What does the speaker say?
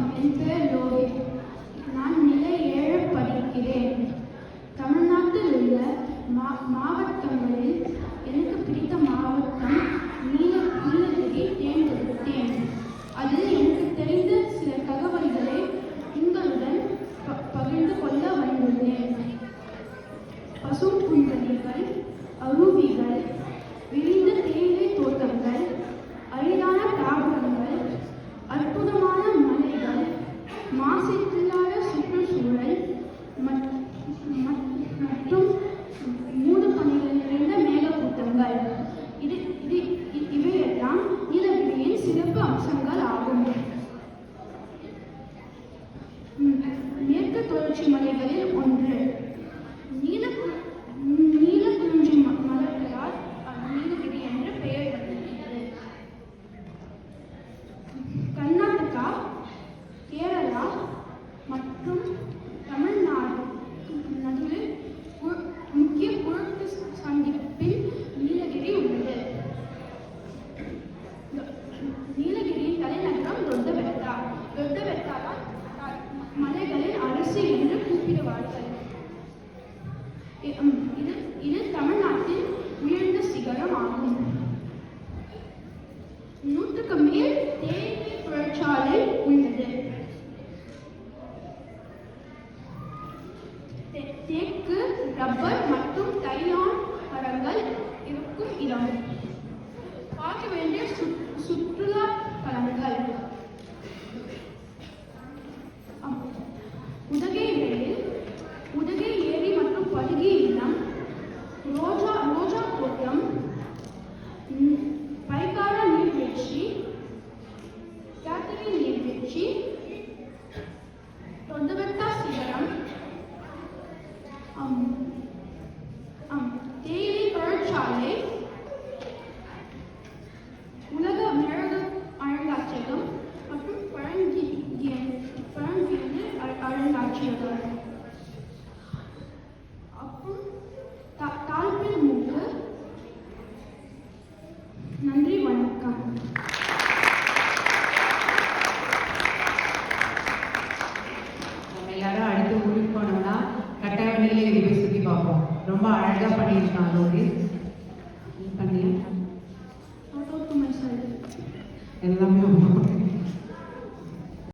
வணக்கம் என் பெயர் லோகித் நான் நிலை ஏழு படிக்கிறேன் தமிழ்நாட்டில் உள்ள மா மாவட்டங்களில் எனக்கு பிடித்த மாவட்டம் நீல நீலகிரி தேர்ந்தெடுத்தேன். அதில் எனக்கு தெரிந்த சில தகவல்களை உங்களுடன் பகிர்ந்து கொள்ள வந்துள்ளேன் பசும் புல்வெளிகள் அருவிகள் மாசில்லாத சுற்றுச்சூழல் மற்றும் மூடு பனிகள் நிறைந்த இது இது இவையெல்லாம் நீலகிரியின் சிறப்பு அம்சங்கள் ஆகும். மேற்கு தொடர்ச்சி மலைகளில் இது இது தமிழ்நாட்டின் உயர்ந்த சிகரம் ஆகும். நூற்றுக்கு மேல் தேயிலை தொழிற்சாலை உள்ளது. தேக்கு ரப்பர் மற்றும் தைலான் மரங்கள் இருக்கும் இடம். பார்க்க வேண்டிய சுற்றுலா தலங்கள். உதகை கட்டாயம் நீலகிரி போய் சுற்றி பார்ப்போம்? ரொம்ப அழகாக பண்ணியிருக்கான் லோகி நீ பண்ணியா. எல்லாமே